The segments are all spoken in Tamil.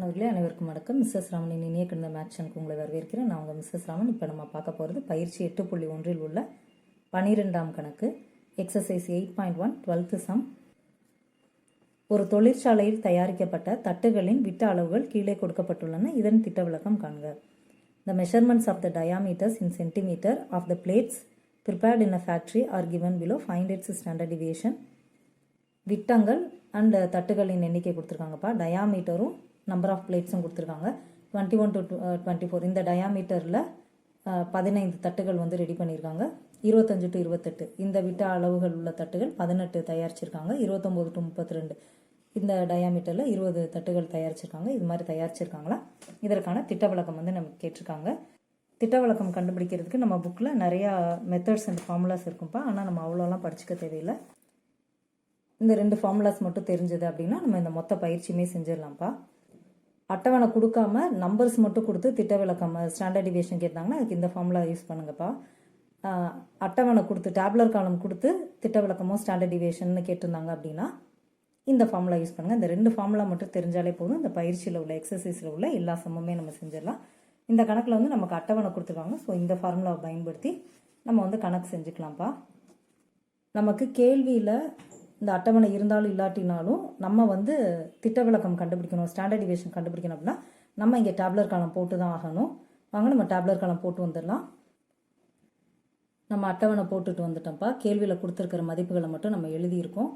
மாணவர்களே அனைவருக்கும் வணக்கம். மிஸ்ஸஸ் ராமனின் இனிய கிடந்த மேட்ச் எனக்கு உங்களை வரவேற்கிறேன். நான் உங்கள் மிஸ்ஸஸ் ராமன். இப்போ நம்ம பார்க்க போகிறது பயிற்சி எட்டு புள்ளி ஒன்றில் உள்ள பனிரெண்டாம் கணக்கு. Exercise eight point one twelfth sum ஒரு தொழிற்சாலையில் தயாரிக்கப்பட்ட தட்டுகளின் விட்ட அளவுகள் கீழே கொடுக்கப்பட்டுள்ளன. இதன் திட்ட விளக்கம் காண்க. The measurements of the diameters in centimetre of the plates prepared in a factory are given below find its standard deviation விட்டங்கள் and தட்டுகளின் எண்ணிக்கை கொடுத்துருக்காங்கப்பா. டயாமீட்டரும் நம்பர் ஆஃப் பிளேட்ஸும் கொடுத்துருக்காங்க. Twenty one to twenty four இந்த டயாமீட்டரில் uh, பதினைந்து தட்டுகள் வந்து ரெடி பண்ணியிருக்காங்க. இருபத்தஞ்சு டு இருபத்தெட்டு. இந்த விட்ட அளவுகள் உள்ள தட்டுகள் பதினெட்டு தயாரிச்சிருக்காங்க. இருபத்தொம்போது டு முப்பத்தி ரெண்டு இந்த டயாமீட்டரில் இருபது தட்டுகள் தயாரிச்சிருக்காங்க. இது மாதிரி தயாரிச்சிருக்காங்களா? இதற்கான திட்ட விளக்கம் வந்து நமக்கு கேட்டிருக்காங்க. திட்ட விளக்கம் கண்டுபிடிக்கிறதுக்கு நம்ம புக்கில் நிறையா மெத்தட்ஸ் அண்ட் ஃபார்முலாஸ் இருக்கும்ப்பா ஆனால் நம்ம அவ்வளோலாம் படிச்சுக்க தேவையில்லை. இந்த ரெண்டு ஃபார்முலாஸ் மட்டும் தெரிஞ்சது அப்படின்னா நம்ம இந்த மொத்த பயிற்சியுமே செஞ்சிடலாம்ப்பா. அட்டவணை கொடுக்காம நம்பர்ஸ் மட்டும் கொடுத்து திட்ட விளக்கம் ஸ்டாண்டர்ட் டிவியேஷன் கேட்டாங்கன்னா அதுக்கு இந்த ஃபார்முலா யூஸ் பண்ணுங்கப்பா. அட்டவணை கொடுத்து டேப்லர் காலம் கொடுத்து திட்ட விளக்கமும் ஸ்டாண்டர்ட் டிவியேஷன் கேட்டிருந்தாங்க அப்படின்னா இந்த ஃபார்முலா யூஸ் பண்ணுங்கள் இந்த ரெண்டு ஃபார்முலா மட்டும் தெரிஞ்சாலே போதும். இந்த பயிற்சியில் உள்ள எக்ஸசைஸில் உள்ள எல்லா சமமே நம்ம செஞ்சிடலாம். இந்த கணக்கில் வந்து நமக்கு அட்டவணை கொடுத்துருவாங்க ஸோ இந்த ஃபார்முலாவை பயன்படுத்தி நம்ம வந்து கணக்கு செஞ்சுக்கலாம்ப்பா. நமக்கு கேள்வியில் இந்த அட்டவணை இருந்தாலும் இல்லாட்டினாலும் நம்ம வந்து திட்ட விளக்கம் கண்டுபிடிக்கணும் ஸ்டாண்டர்ட் டிவியேஷன் கண்டுபிடிக்கணும் அப்படின்னா நம்ம இங்கே டேப்லர் காலம் போட்டு தான் ஆகணும். வாங்க நம்ம டேப்லர் காலம் போட்டு வந்துடலாம். நம்ம அட்டவணை போட்டுட்டு வந்துட்டோம்ப்பா. கேள்வியில் கொடுத்துருக்கிற மதிப்புகளை மட்டும் நம்ம எழுதியிருக்கோம்.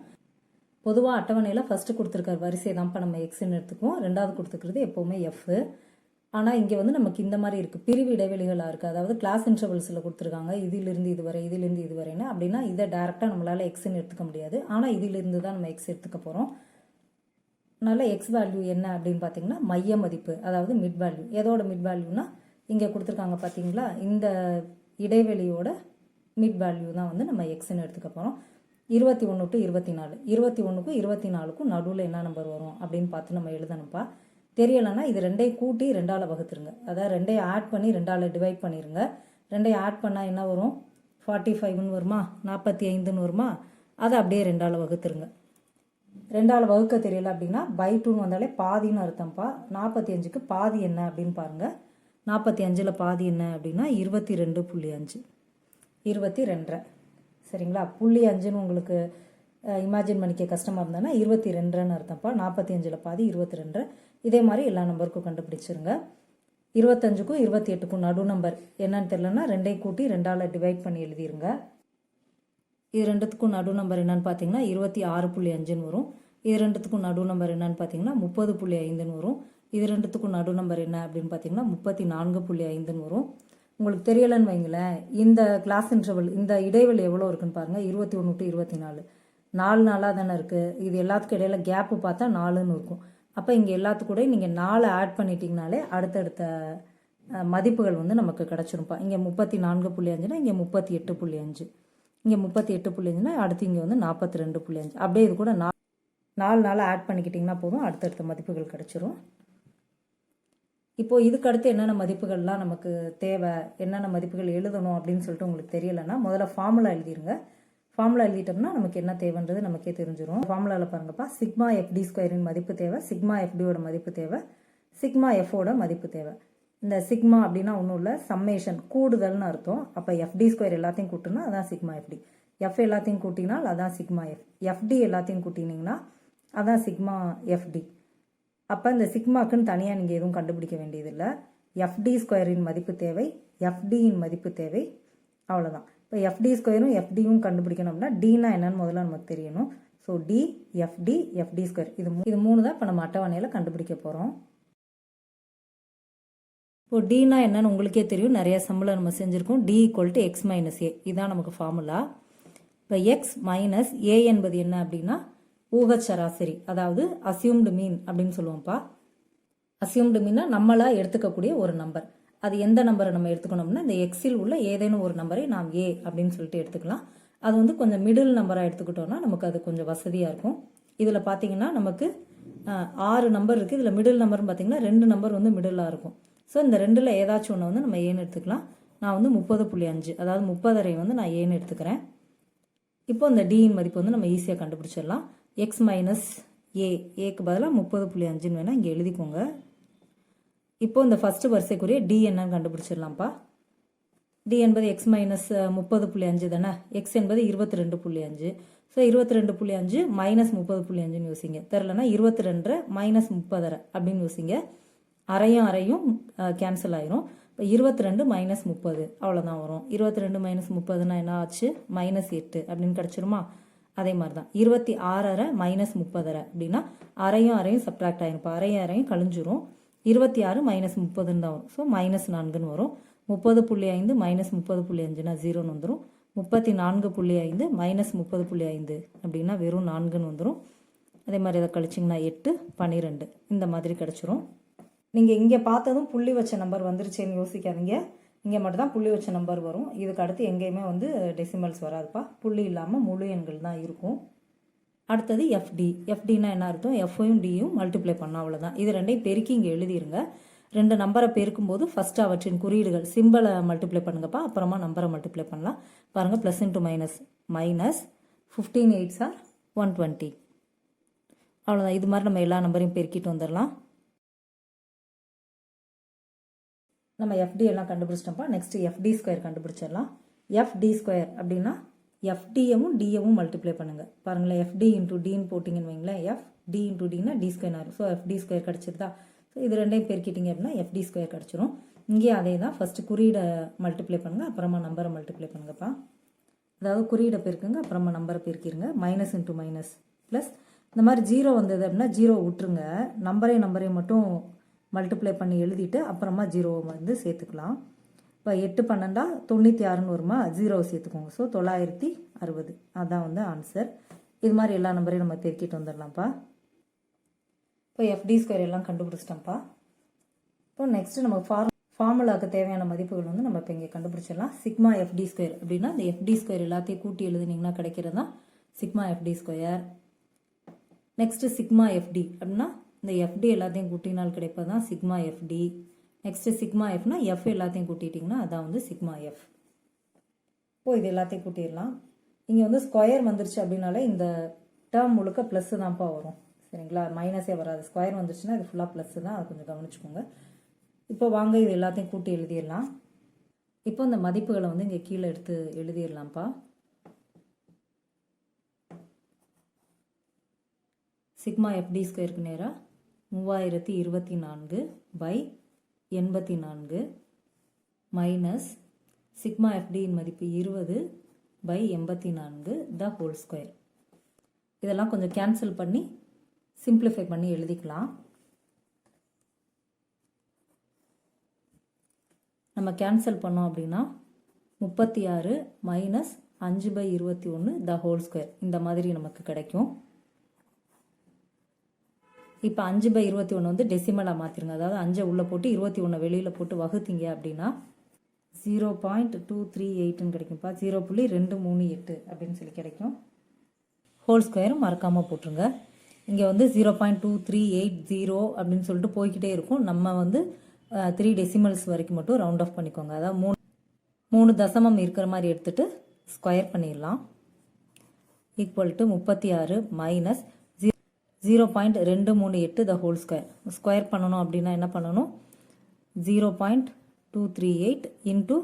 பொதுவாக அட்டவணையில் ஃபஸ்ட்டு கொடுத்துருக்கிற வரிசையை தான்ப்பா நம்ம எக்ஸ்ன்னு எடுத்துக்குவோம். ரெண்டாவது கொடுத்துருக்கிறது எப்போவுமே எஃப் ஆனால் இங்கே வந்து நமக்கு இந்த மாதிரி இருக்குது பிரிவு இடைவெளிகளாக இருக்குது அதாவது கிளாஸ் இன்டர்வல்ஸில் கொடுத்துருக்காங்க. இதிலிருந்து இது வரை இதிலிருந்து இது வரைன்னு அப்படின்னா இதை டேரெக்டாக நம்மளால் எக்ஸ்ன்னு எடுத்துக்க முடியாது. ஆனால் இதிலிருந்து தான் நம்ம எக்ஸ் எடுத்துக்க போகிறோம் அதனால் எக்ஸ் வேல்யூ என்ன அப்படின்னு பார்த்தீங்கன்னா மைய மதிப்பு அதாவது மிட் வேல்யூ எதோட மிட் வேல்யூனா இங்கே கொடுத்துருக்காங்க பார்த்தீங்களா இந்த இடைவெளியோட மிட் வேல்யூ தான் வந்து நம்ம எக்ஸ்ன்னு எடுத்துக்க போகிறோம் இருபத்தி ஒன்று டு இருபத்தி நாலு. இருபத்தி ஒன்றுக்கும் இருபத்தி நாலுக்கும் நடுவில் என்ன நம்பர் வரும் அப்படின்னு பார்த்து நம்ம எழுதணும்ப்பா தெரியலைன்னா இது ரெண்டையும் கூட்டி ரெண்டால் வகுத்துருங்க. அதாவது ரெண்டையும் ஆட் பண்ணி ரெண்டால் டிவைட் பண்ணிடுங்க ரெண்டையும் ஆட் பண்ணால் என்ன வரும்? ஃபார்ட்டி ஃபைவ்னு வருமா? நாற்பத்தி ஐந்துன்னு வருமா? அதை அப்படியே ரெண்டால் வகுத்துருங்க. ரெண்டால் வகுக்க தெரியல அப்படின்னா பை டூன்னு வந்தாலே பாதின்னு அர்த்தம்ப்பா நாற்பத்தி அஞ்சுக்கு பாதி என்ன அப்படின்னு பாருங்கள் நாற்பத்தி அஞ்சில் பாதி என்ன அப்படின்னா இருபத்தி ரெண்டு புள்ளி அஞ்சு. இருபத்தி ரெண்டரை. சரிங்களா? புள்ளி அஞ்சுன்னு உங்களுக்கு இமேஜின் பண்ணிக்க கஷ்டமாக இருந்தேன்னா இருபத்தி ரெண்டுன்னு அர்த்தம்ப்பா நாற்பத்தி அஞ்சில் பாதி இருபத்தி ரெண்டு இதே மாதிரி எல்லா நம்பருக்கும் கண்டுபிடிச்சிருங்க. இருபத்தஞ்சுக்கும் இருபத்தி எட்டுக்கும் நடு நம்பர் என்னன்னு தெரிலனா ரெண்டையும் கூட்டி ரெண்டால் டிவைட் பண்ணி எழுதிருங்க. இது ரெண்டுத்துக்கும் நடு நம்பர் என்னன்னு பார்த்தீங்கன்னா இருபத்தி ஆறு புள்ளி அஞ்சுன்னு வரும். இது ரெண்டுத்துக்கும் நடு நம்பர் என்னன்னு பார்த்தீங்கன்னா முப்பது புள்ளி ஐந்துன்னு வரும். இது ரெண்டுத்துக்கும் நடு நம்பர் என்ன அப்படின்னு பார்த்தீங்கன்னா முப்பத்தி நான்கு புள்ளி ஐந்துன்னு வரும். உங்களுக்கு தெரியலைன்னு வைங்களேன் இந்த கிளாஸ் இன்டர்வல் இந்த இடைவெளி எவ்வளோ இருக்குன்னு பாருங்கள் இருபத்தி ஒன்று டு இருபத்தி நாலு. நாலு நாளாக தானே இருக்குது இது எல்லாத்துக்கும் இடையில கேப்பு பார்த்தா நாலுன்னு இருக்கும். அப்போ இங்கே எல்லாத்துக்கூட நீங்கள் நாலு ஆட் பண்ணிட்டீங்கனாலே அடுத்தடுத்த மதிப்புகள் வந்து நமக்கு கிடச்சிருப்பா இங்கே முப்பத்தி நான்கு புள்ளி அஞ்சுனா இங்கே முப்பத்தி எட்டு புள்ளி அஞ்சு. இங்கே முப்பத்தி எட்டு புள்ளி அஞ்சுனா அடுத்து இங்கே வந்து நாற்பத்தி ரெண்டு புள்ளி அஞ்சு. அப்படியே இது கூட நா நாலு நாளாக ஆட் பண்ணிக்கிட்டிங்கன்னா போதும் அடுத்தடுத்த மதிப்புகள் கிடச்சிரும். இப்போது இதுக்கு அடுத்து என்னென்ன மதிப்புகள்லாம் நமக்கு தேவை என்னென்ன மதிப்புகள் எழுதணும் அப்படின்னு சொல்லிட்டு உங்களுக்கு தெரியலைன்னா முதல்ல ஃபார்முலா எழுதிருங்க. ஃபார்முலா எழுதிட்டோம்னா நமக்கு என்ன தேவைன்றது நமக்கே தெரிஞ்சிடும் ஃபார்முலாவில் பாருங்கப்பா சிக்மா எஃப்டி ஸ்கொயரின் மதிப்பு தேவை சிக்மா எஃப்டியோட மதிப்பு தேவை சிக்மா எஃபோட மதிப்பு தேவை. இந்த சிக்மா அப்படின்னா ஒன்றும் இல்லை சம்மேஷன் கூடுதல்னு அர்த்தம். அப்போ எஃப்டி ஸ்கொயர் எல்லாத்தையும் கூட்டினா அதான் சிக்மா எஃப்டி எஃப் எல்லாத்தையும் கூட்டினால் அதான் சிக்மா எஃப் எஃப்டி எல்லாத்தையும் கூட்டினீங்கன்னா அதான் சிக்மா எஃப்டி அப்போ இந்த சிக்மாக்குன்னு தனியாக நீங்கள் எதுவும் கண்டுபிடிக்க வேண்டியதில்லை. எஃப்டி ஸ்கொயரின் மதிப்பு தேவை எஃப்டியின் மதிப்பு தேவை அவ்வளோதான் இப்போ எஃப்டி ஸ்கொயரும் எஃப்டியும் கண்டுபிடிக்கணும் அப்படின்னா டினா என்னன்னு முதல்ல நமக்கு தெரியணும். So D FD FD square இது இது மூணு தான் இப்போ நம்ம அட்டவணையில் கண்டுபிடிக்க போகிறோம் இப்போ டினா என்னன்னு உங்களுக்கே தெரியும். நிறைய சம்பளம் நம்ம செஞ்சுருக்கோம். D equal to X minus A இதுதான் நமக்கு ஃபார்முலா இப்போ எக்ஸ் மைனஸ் ஏ என்பது என்ன அப்படின்னா ஊக சராசரி அதாவது அசியூம்டு மீன் அப்படின்னு சொல்லுவோம்ப்பா. அசியூம்டு மீனா நம்மளா எடுத்துக்கக்கூடிய ஒரு நம்பர் அது எந்த நம்பரை நம்ம எடுத்துக்கணும்னா இந்த எக்ஸில் உள்ள ஏதேனும் ஒரு நம்பரை நாம் ஏ அப்படின்னு சொல்லிட்டு எடுத்துக்கலாம். அது வந்து கொஞ்சம் மிடில் நம்பராக எடுத்துக்கிட்டோம்னா நமக்கு அது கொஞ்சம் வசதியாக இருக்கும். இதில் பார்த்தீங்கன்னா நமக்கு ஆறு நம்பர் இருக்குது இதில் மிடில் நம்பர்னு பார்த்தீங்கன்னா ரெண்டு நம்பர் வந்து மிடிலாக இருக்கும். ஸோ இந்த ரெண்டில் ஏதாச்சும் ஒன்று வந்து நம்ம ஏன்னு எடுத்துக்கலாம். நான் வந்து முப்பது புள்ளி அஞ்சு அதாவது முப்பதரை வந்து நான் ஏன்னு எடுத்துக்கிறேன். இப்போ இந்த டியின் மதிப்பு வந்து நம்ம ஈஸியாக கண்டுபிடிச்சிடலாம். எக்ஸ் மைனஸ் ஏ ஏக்கு பதிலாக முப்பது புள்ளி அஞ்சுன்னு வேணால் இங்கே எழுதிக்கோங்க. இப்போ இந்த ஃபஸ்ட்டு வரிசைக்குரிய டி என்னன்னு கண்டுபிடிச்சிடலாம்ப்பா. டி என்பது எக்ஸ் மைனஸ் முப்பது புள்ளி அஞ்சு தானே? எக்ஸ் என்பது இருபத்தி ரெண்டு புள்ளி அஞ்சு. ஸோ இருபத்தி ரெண்டு புள்ளி அஞ்சு மைனஸ் முப்பது புள்ளி அஞ்சுன்னு யோசிங்க. தெரிலனா இருபத்தி ரெண்டரை மைனஸ் முப்பதரை அப்படின்னு யோசிங்க. அரையும் அரையும் கேன்சல் ஆயிரும். இப்போ இருபத்தி ரெண்டு மைனஸ் முப்பது அவ்வளோதான் வரும். இருபத்தி ரெண்டு மைனஸ் முப்பதுனா என்ன ஆச்சு? மைனஸ் எட்டு அப்படின்னு கிடச்சிருமா? அதே மாதிரி தான் இருபத்தி ஆறரை மைனஸ் முப்பதரை அப்படின்னா அரையும் அரையும் சப்ராக்ட் ஆயிருப்பா அரையும் அரையும் கழிஞ்சிரும். இருபத்தி ஆறு மைனஸ் முப்பதுன்னு தான் வரும். ஸோ மைனஸ் நான்குன்னு வரும். முப்பது புள்ளி ஐந்து மைனஸ் முப்பது புள்ளி அஞ்சுனா ஜீரோன்னு வந்துடும் முப்பத்தி நான்கு புள்ளி ஐந்து மைனஸ் முப்பது புள்ளி ஐந்து அப்படின்னா வெறும் நான்குன்னு வந்துடும் அதே மாதிரி அதை கழிச்சிங்கன்னா எட்டு பன்னிரெண்டு இந்த மாதிரி கிடச்சிரும் நீங்கள் இங்கே பார்த்ததும் புள்ளி வச்ச நம்பர் வந்துருச்சேன்னு யோசிக்காதீங்க. இங்கே மட்டும்தான் புள்ளி வச்ச நம்பர் வரும். இதுக்கு அடுத்து எங்கேயுமே வந்து டெசிமல்ஸ் வராதுப்பா. புள்ளி இல்லாமல் முழு எண்கள் தான் இருக்கும். அடுத்தது எஃப்டி எஃப்டினா என்ன அர்த்தம்? எஃப்ஐயும் டியும் மல்டிப்ளை பண்ணோம் அவ்வளோதான் இது ரெண்டையும் பெருக்கி இங்கே எழுதிருங்க. ரெண்டு நம்பரை பெருக்கும்போது ஃபஸ்ட்டு அவற்றின் குறியீடுகள் சிம்பிளை மல்டிப்ளை பண்ணுங்கப்பா. அப்புறமா நம்பரை மல்டிப்ளை பண்ணலாம். பாருங்கள் plus into minus minus fifteen eights are one twenty அவ்வளோதான் இது மாதிரி நம்ம எல்லா நம்பரையும் பெருக்கிட்டு வந்துடலாம். நம்ம எஃப்டி எல்லாம் கண்டுபிடிச்சிட்டோம்ப்பா. நெக்ஸ்ட் எஃப்டி ஸ்கொயர் கண்டுபிடிச்சிடலாம். எஃப்டி ஸ்கொயர் அப்படின்னா எஃப்டியவும் டியவும் மல்டிப்ளை பண்ணுங்கள் பாருங்களேன் எஃப்டி இன்டூ டின்னு போட்டிங்கன்னு வைங்களேன் எஃப் டி இன்டூ டினா டி ஸ்கொயர் ஆகும் ஸோ எஃப்டி ஸ்கொயர் கிடச்சிருதா ஸோ இது ரெண்டையும் பெருக்கிட்டீங்க அப்படின்னா எஃப்டி ஸ்கொயர் கிடச்சிரும். இங்கேயும் அதே தான். ஃபஸ்ட்டு குறியீடை மல்டிப்ளை பண்ணுங்கள் அப்புறமா நம்பரை மல்டிப்ளை பண்ணுங்கப்பா. அதாவது குறியீடை பெருக்குங்க அப்புறமா நம்பரை பெருக்கிடுங்க மைனஸ் இன்டூ மைனஸ் ப்ளஸ் இந்த மாதிரி ஜீரோ வந்தது அப்படின்னா ஜீரோ விட்டுருங்க. நம்பரையும் நம்பரையும் மட்டும் மல்டிப்ளை பண்ணி எழுதிட்டு அப்புறமா ஜீரோவை வந்து சேர்த்துக்கலாம். இப்போ எட்டு பன்னெண்டா? தொண்ணூற்றி ஆறுன்னு வருமா? ஜீரோவை சேர்த்துக்கோங்க. ஸோ தொள்ளாயிரத்தி அறுபது. அதான் வந்து ஆன்சர் இது மாதிரி எல்லா நம்பரையும் நம்ம பெருக்கிட்டு வந்துடலாம்ப்பா. இப்போ எஃப்டி ஸ்கொயர் எல்லாம் கண்டுபிடிச்சிட்டோம்ப்பா. இப்போ நெக்ஸ்ட் நம்ம ஃபார் ஃபார்முலாவுக்கு தேவையான மதிப்புகள் வந்து நம்ம இப்போ இங்கே கண்டுபிடிச்சிடலாம். சிக்மா எஃப்டி ஸ்கொயர் அப்படின்னா இந்த எஃப்டி ஸ்கொயர் எல்லாத்தையும் கூட்டி எழுதுனீங்கன்னா கிடைக்கிறது? தான் sigma FD square next sigma FD அப்படின்னா இந்த எஃப்டி எல்லாத்தையும் கூட்டினால் கிடைப்பது தான் சிக்மா எஃப்டி நெக்ஸ்ட் சிக்மா எஃப்னா எஃப் எல்லாத்தையும் கூட்டிட்டிங்கன்னா அதான் வந்து சிக்மா எஃப் இப்போ இது எல்லாத்தையும் கூட்டிடலாம். இங்கே வந்து ஸ்கொயர் வந்துருச்சு அப்படின்னாலே இந்த டேர்ம் முழுக்க ப்ளஸ்ஸு தான்ப்பா வரும். சரிங்களா? மைனஸே வராது. ஸ்கொயர் வந்துருச்சுன்னா இது ஃபுல்லாக ப்ளஸ்ஸு தான். அதை கொஞ்சம் கவனிச்சுக்கோங்க. இப்போ வாங்க இது எல்லாத்தையும் கூட்டி எழுதிடலாம். இப்போ இந்த மதிப்புகளை வந்து இங்கே கீழே எடுத்து எழுதிடலாம்ப்பா. சிக்மா எஃப்டி ஸ்கொயருக்கு நேராக மூவாயிரத்தி இருபத்தி நான்கு பை எண்பத்தி நான்கு மைனஸ் சிக்மா எஃப்டியின் மதிப்பு இருபது பை எண்பத்தி நான்கு த ஹோல் ஸ்கொயர். இதெல்லாம் கொஞ்சம் கேன்சல் பண்ணி சிம்பிளிஃபை பண்ணி எழுதிக்கலாம். நம்ம கேன்சல் பண்ணோம் அப்படின்னா முப்பத்தி ஆறு மைனஸ் அஞ்சு பை இருபத்தி ஒன்று த ஹோல் ஸ்கொயர். இந்த மாதிரி நமக்கு கிடைக்கும். இப்போ அஞ்சு பை இருபத்தி ஒன்று வந்து டெசிமலாக மாற்றிருங்க அதாவது அஞ்சை உள்ளே போட்டு இருபத்தி ஒன்று வெளியில் போட்டு வகுத்தீங்க அப்படின்னா ஜீரோ பாயிண்ட் டூ த்ரீ எயிட்டுன்னு கிடைக்கும்ப்பா. ஜீரோ புள்ளி ரெண்டு மூணு எட்டு அப்படின்னு சொல்லி கிடைக்கும். ஹோல் ஸ்கொயரும் மறக்காமல் போட்டுருங்க. இங்கே வந்து zero point two three eight zero அப்படின்னு சொல்லிட்டு போய்கிட்டே இருக்கும். நம்ம வந்து த்ரீ டெசிமல்ஸ் வரைக்கும் மட்டும் ரவுண்ட் ஆஃப் பண்ணிக்கோங்க. அதாவது மூணு மூணு தசமம் இருக்கிற மாதிரி எடுத்துகிட்டு ஸ்கொயர் பண்ணிடலாம் ஈக்குவல் டு முப்பத்தி ஆறு மைனஸ் ஜீரோ பாயிண்ட் ரெண்டு மூணு எட்டு த ஹோல் ஸ்கொயர் ஸ்கொயர் பண்ணணும் அப்படின்னா என்ன பண்ணணும்? Zero point two three eight into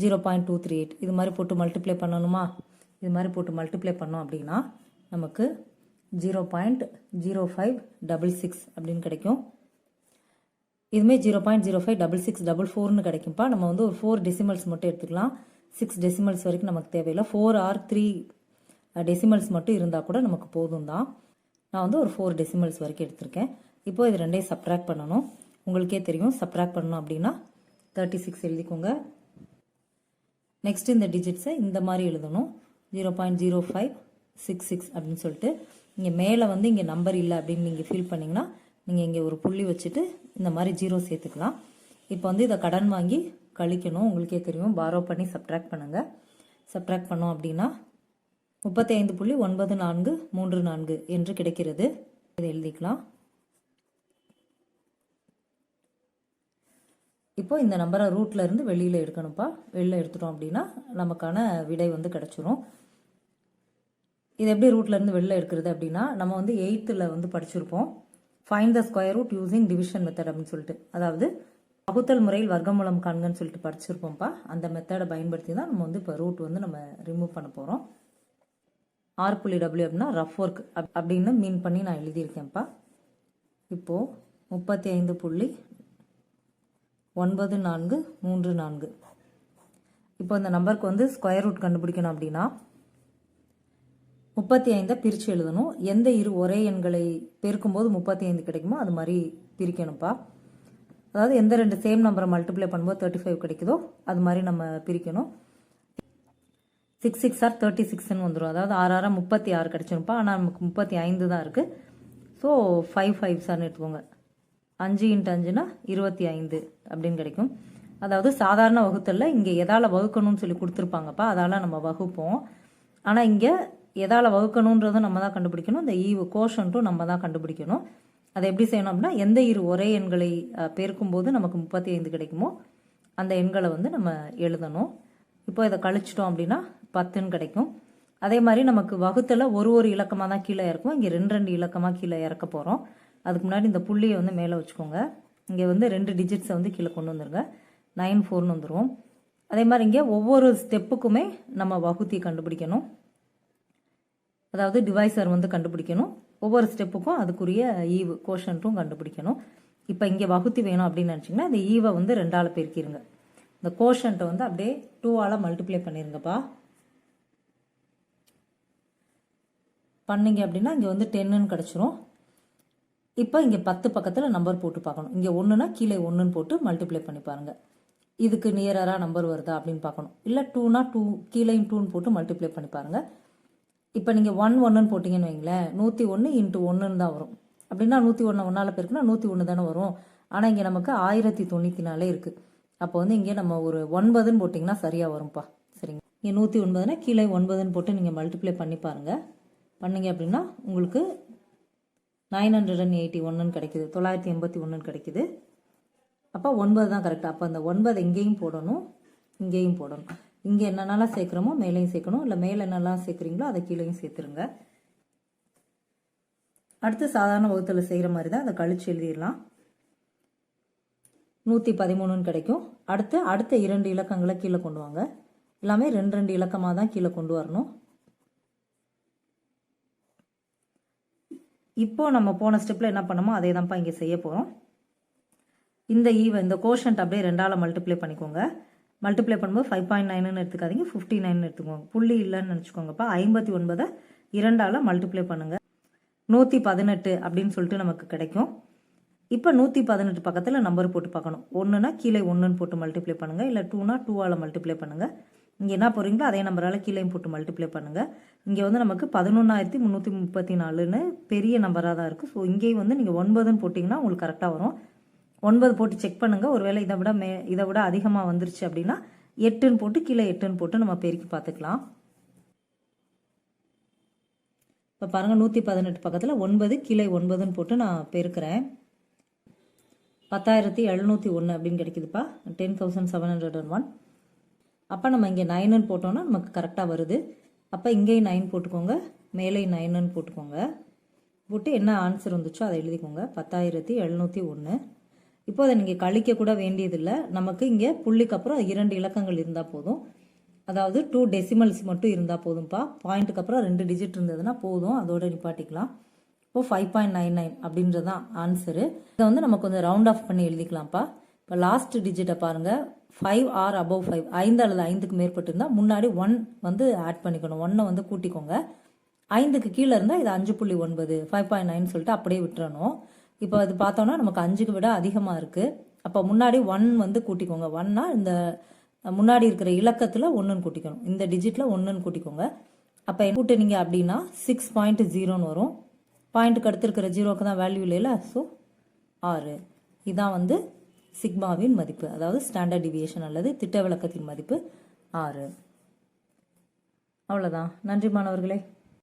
zero point two three eight இது மாதிரி போட்டு மல்டிப்ளை பண்ணணுமா? இது மாதிரி போட்டு மல்டிப்ளை பண்ணோம் அப்படின்னா நமக்கு zero point zero five double six அப்படின்னு கிடைக்கும். இதுமே zero point zero five double six double ஃபோர்னு கிடைக்கும்ப்பா. நம்ம வந்து ஒரு ஃபோர் டெசிமல்ஸ் மட்டும் எடுத்துக்கலாம். சிக்ஸ் டெசிமல்ஸ் வரைக்கும் நமக்கு தேவையில்லை. ஃபோர் ஆர் த்ரீ டெசிமல்ஸ் மட்டும் இருந்தால் கூட நமக்கு போதும் தான் நான் வந்து ஒரு ஃபோர் டெசிமல்ஸ் வரைக்கும் எடுத்திருக்கேன். இப்போ இது ரெண்டையும் சப்ட்ராக்ட் பண்ணணும். உங்களுக்கே தெரியும் சப்ட்ராக்ட் பண்ணணும் அப்படின்னா தேர்ட்டி சிக்ஸ் எழுதிக்கோங்க. நெக்ஸ்ட் இந்த டிஜிட்ஸை இந்த மாதிரி எழுதணும். Zero point zero five six six அப்படின்னு சொல்லிட்டு இங்கே மேலே வந்து இங்கே நம்பர் இல்லை அப்படின்னு நீங்கள் ஃபீல் பண்ணிங்கன்னா நீங்கள் இங்கே ஒரு புள்ளி வச்சுட்டு இந்த மாதிரி ஜீரோ சேர்த்துக்கலாம். இப்போ வந்து இதை கடன் வாங்கி கழிக்கணும். உங்களுக்கே தெரியும். பாரோ பண்ணி சப்ட்ராக்ட் பண்ணுங்கள் சப்ட்ராக்ட் பண்ணோம் அப்படின்னா முப்பத்தி ஐந்து புள்ளி ஒன்பது நான்கு மூன்று நான்கு என்று கிடைக்கிறது. இதை எழுதிக்கலாம். இப்போ இந்த நம்பரை ரூட்ல இருந்து வெளியில் எடுக்கணும்ப்பா. வெளியில் எடுத்துட்டோம் அப்படின்னா நமக்கான விடை வந்து கிடைச்சிரும். இது எப்படி ரூட்ல இருந்து வெளில எடுக்கிறது அப்படின்னா நம்ம வந்து எயித்தில் வந்து படிச்சிருப்போம். Find the square root using division method அப்படின்னு சொல்லிட்டு. அதாவது பகுத்தல் முறையில் வர்க்கமூலம் காண்கன்னு சொல்லிட்டு படிச்சிருப்போம்ப்பா. அந்த மெத்தடை பயன்படுத்தி தான் நம்ம வந்து இப்போ ரூட் வந்து நம்ம ரிமூவ் பண்ண போகிறோம் ஆர் புள்ளி டபிள்யூ அப்படின்னா ரஃப் ஒர்க் அப்படின்னு மீன் பண்ணி நான் எழுதியிருக்கேன்ப்பா. இப்போது முப்பத்தி ஐந்து புள்ளி ஒன்பது நான்கு மூன்று நான்கு. இப்போ இந்த நம்பருக்கு வந்து ஸ்கொயர் ரூட் கண்டுபிடிக்கணும் அப்படின்னா முப்பத்தி ஐந்தை பிரித்து எழுதணும். எந்த இரு ஒரே எண்களை பெருக்கும்போது முப்பத்தி ஐந்து கிடைக்குமோ அது மாதிரி பிரிக்கணும்ப்பா. அதாவது எந்த ரெண்டு சேம் நம்பரை மல்டிப்ளை பண்ணும்போது தேர்ட்டி ஃபைவ் கிடைக்குதோ அது மாதிரி நம்ம பிரிக்கணும். சிக்ஸ் சிக்ஸ் ஆர் தேர்ட்டி சிக்ஸ்னு வந்துடும் அதாவது ஆறு ஆறாக முப்பத்தி ஆறு கிடச்சிருப்பா. ஆனால் நமக்கு முப்பத்தி ஐந்து தான் இருக்குது ஸோ ஃபைவ் ஃபைவ் சார்னு எடுத்துக்கோங்க. அஞ்சு இன்ட்டு அஞ்சுனா இருபத்தி ஐந்து அப்படின்னு கிடைக்கும். அதாவது சாதாரண வகுத்தலில் இங்கே எதால் வகுக்கணும்னு சொல்லி கொடுத்துருப்பாங்கப்பா. அதால் நம்ம வகுப்போம். ஆனால் இங்கே எதால் வகுக்கணுன்றதும் நம்ம தான் கண்டுபிடிக்கணும். இந்த e ஈவு கோஷன்ட்டும் நம்ம தான் கண்டுபிடிக்கணும். அதை எப்படி செய்யணும் அப்படின்னா எந்த இரு ஒரே எண்களை பெருக்கும் பெருக்கும்போது நமக்கு முப்பத்தி ஐந்து கிடைக்குமோ அந்த எண்களை வந்து நம்ம எழுதணும். இப்போ இதை கழிச்சிட்டோம் அப்படின்னா பத்துன்னு கிடைக்கும். அதே மாதிரி நமக்கு வகுத்தில் ஒரு ஒரு இலக்கமாக தான் கீழே இறக்கும் இங்கே ரெண்டு ரெண்டு இலக்கமாக கீழே இறக்க போகிறோம் அதுக்கு முன்னாடி இந்த புள்ளியை வந்து மேலே வச்சுக்கோங்க. இங்கே வந்து ரெண்டு டிஜிட்ஸை வந்து கீழே கொண்டு வந்துருங்க. நைன் ஃபோர்னு வந்துடும் அதே மாதிரி இங்கே ஒவ்வொரு ஸ்டெப்புக்குமே நம்ம வகுத்தி கண்டுபிடிக்கணும். அதாவது டிவைசர் வந்து கண்டுபிடிக்கணும். ஒவ்வொரு ஸ்டெப்புக்கும் அதுக்குரிய ஈவு கோஷன்ட்டும் கண்டுபிடிக்கணும். இப்போ இங்கே வகுத்தி வேணும் அப்படின்னு நினச்சிங்கன்னா இந்த ஈவை வந்து ரெண்டால் பெருக்கிடுங்க இந்த கோஷன்ட்டை வந்து அப்படியே டூவால் மல்டிப்ளை பண்ணிருங்கப்பா. பண்ணீங்க அப்படின்னா இங்கே வந்து டென்னுன்னு கிடச்சிரும். இப்போ இங்கே பத்து பக்கத்தில் நம்பர் போட்டு பார்க்கணும். இங்கே ஒன்றுனா கீழே ஒன்றுன்னு போட்டு மல்டிப்ளை பண்ணி பாருங்கள் இதுக்கு நியரராக நம்பர் வருதா அப்படின்னு பார்க்கணும். இல்லை டூனா டூ கீழேயும் டூன்னு போட்டு மல்டிப்ளை பண்ணி பாருங்கள் இப்போ நீங்கள் ஒன் ஒன்றுன்னு போட்டிங்கன்னு வைங்களேன். நூற்றி ஒன்று இன்ட்டு ஒன்றுன்னு தான் வரும். அப்படின்னா நூற்றி ஒன்று ஒன்றால் பேருக்குன்னா நூற்றி ஒன்று தானே வரும். ஆனால் இங்கே நமக்கு ஆயிரத்தி தொண்ணூற்றி நாலே இருக்குது அப்போ வந்து இங்கே நம்ம ஒரு ஒன்பதுன்னு போட்டிங்கன்னா சரியாக வரும்ப்பா. சரிங்க. இங்கே நூற்றி ஒன்பதுனா கீழே ஒன்பதுன்னு போட்டு நீங்கள் மல்டிப்ளை பண்ணி பாருங்கள் பண்ணீங்க அப்படின்னா உங்களுக்கு நைன் ஹண்ட்ரட் அண்ட் எயிட்டி ஒன்றுன்னு கிடைக்குது. தொள்ளாயிரத்தி எண்பத்தி ஒன்றுன்னு கிடைக்குது. அப்போ ஒன்பது தான் கரெக்டாக அப்போ அந்த ஒன்பது எங்கேயும் போடணும் இங்கேயும் போடணும். இங்கே என்னென்னலாம் சேர்க்குறோமோ மேலேயும் சேர்க்கணும். இல்லை மேலே என்னெல்லாம் சேர்க்குறீங்களோ அதை கீழேயும் சேர்த்துருங்க. அடுத்து சாதாரண வகுத்தில் செய்கிற மாதிரி தான் அதை கழிச்சு எழுதிடலாம். நூற்றி பதிமூணுன்னு கிடைக்கும். அடுத்து அடுத்த இரண்டு இலக்கங்களை கீழே கொண்டு வாங்க. எல்லாமே ரெண்டு ரெண்டு இலக்கமாக தான் கீழே கொண்டு வரணும். இப்போ நம்ம போன ஸ்டெப்பில் என்ன பண்ணோமோ அதே தான்ப்பா இங்கே செய்ய போகிறோம் இந்த ஈவ இந்த கோஷன்ட் அப்படியே ரெண்டால் மல்டிப்ளை பண்ணிக்கோங்க. மல்டிப்ளை பண்ணும்போது ஃபைவ் பாயிண்ட் நைனுன்னு எடுத்துக்காதீங்க ஃபிஃப்டி நைன் எடுத்துக்கோங்க. புள்ளி இல்லைன்னு நினச்சிக்கோங்கப்பா. ஐம்பத்தி ஒன்பதை இரண்டால் மல்டிப்ளை பண்ணுங்கள் நூற்றி பதினெட்டு அப்படின்னு சொல்லிட்டு நமக்கு கிடைக்கும். இப்போ நூற்றி பதினெட்டு பக்கத்தில் நம்பர் போட்டு பார்க்கணும். ஒன்றுனா கீழே ஒன்றுன்னு போட்டு மல்டிப்ளை பண்ணுங்கள் இல்லை டூனா டூவால் மல்டிப்ளை பண்ணுங்கள் இங்கே என்ன போகிறீங்களோ அதே நம்பரால் கீழேயும் போட்டு மல்டிப்ளை பண்ணுங்கள் இங்கே வந்து நமக்கு பதினொன்றாயிரத்தி முந்நூற்றி முப்பத்தி நாலுன்னு பெரிய நம்பராக தான் இருக்குது ஸோ இங்கேயும் வந்து நீங்கள் ஒன்பதுன்னு போட்டிங்கன்னா உங்களுக்கு கரெக்டாக வரும். ஒன்பது போட்டு செக் பண்ணுங்கள் ஒருவேளை இதை விட மே இதை விட அதிகமாக வந்துருச்சு அப்படின்னா எட்டுன்னு போட்டு கீழே எட்டுன்னு போட்டு நம்ம பெருக்கி பார்த்துக்கலாம். இப்போ பாருங்கள் நூற்றி பதினெட்டு பக்கத்தில் ஒன்பது கீழே ஒன்பதுன்னு போட்டு நான் பெருக்கிறேன். பத்தாயிரத்தி எழுநூற்றி ஒன்று அப்படின்னு கிடைக்குதுப்பா. Ten thousand seven hundred and one அப்போ நம்ம இங்கே நைனுன்னு போட்டோம்னா நமக்கு கரெக்டாக வருது. அப்போ இங்கேயும் நைன் போட்டுக்கோங்க மேலேயும் நைனுன்னு போட்டுக்கோங்க. போட்டு என்ன ஆன்சர் வந்துச்சோ அதை எழுதிக்கோங்க. பத்தாயிரத்தி எழுநூற்றி ஒன்று இப்போ அதை நீங்கள் கழிக்க கூட வேண்டியதில்லை. நமக்கு இங்கே புள்ளிக்கு அப்புறம் இரண்டு இலக்கங்கள் இருந்தால் போதும். அதாவது டூ டெசிமல்ஸ் மட்டும் இருந்தால் போதும்ப்பா பாயிண்ட்டுக்கு அப்புறம் ரெண்டு டிஜிட் இருந்ததுன்னா போதும். அதோட நிப்பாட்டிக்கலாம். இப்போ ஃபைவ் பாயிண்ட் நைன் நைன் அப்படின்றது தான் ஆன்சரு இதை வந்து நம்ம கொஞ்சம் ரவுண்ட் ஆஃப் பண்ணி எழுதிக்கலாம்ப்பா. இப்போ லாஸ்ட் டிஜிட்டை பாருங்கள் ஃபைவ் ஆர் அபவ் ஃபைவ் ஐந்து அல்லது ஐந்துக்கு மேற்பட்டிருந்தால் முன்னாடி ஒன் வந்து ஆட் பண்ணிக்கணும். ஒன்னை வந்து கூட்டிக்கோங்க. ஐந்துக்கு கீழே இருந்தால் இது அஞ்சு புள்ளி ஒன்பது. ஃபைவ் பாயிண்ட் நைன் சொல்லிட்டு அப்படியே விட்டுறணும். இப்போ அது பார்த்தோன்னா நமக்கு அஞ்சுக்கு விட அதிகமாக இருக்குது அப்போ முன்னாடி ஒன் வந்து கூட்டிக்கோங்க. ஒன்னா இந்த முன்னாடி இருக்கிற இலக்கத்தில் ஒன்றுன்னு கூட்டிக்கணும். இந்த டிஜிட்டில் ஒன்றுன்னு கூட்டிக்கோங்க. அப்போ கூட்டினீங்க அப்படின்னா சிக்ஸ் பாயிண்ட் ஜீரோன்னு வரும். பாயிண்ட்டுக்கு அடுத்திருக்கிற ஜீரோக்கு தான் வேல்யூ இல்லைல்ல? ஸோ ஆறு. இதான் வந்து சிக்மாவின் மதிப்பு. அதாவது ஸ்டாண்டர்ட் டிவியேஷன் அல்லது திட்ட விளக்கத்தின் மதிப்பு ஆறு. அவ்வளோதான் நன்றி மாணவர்களே.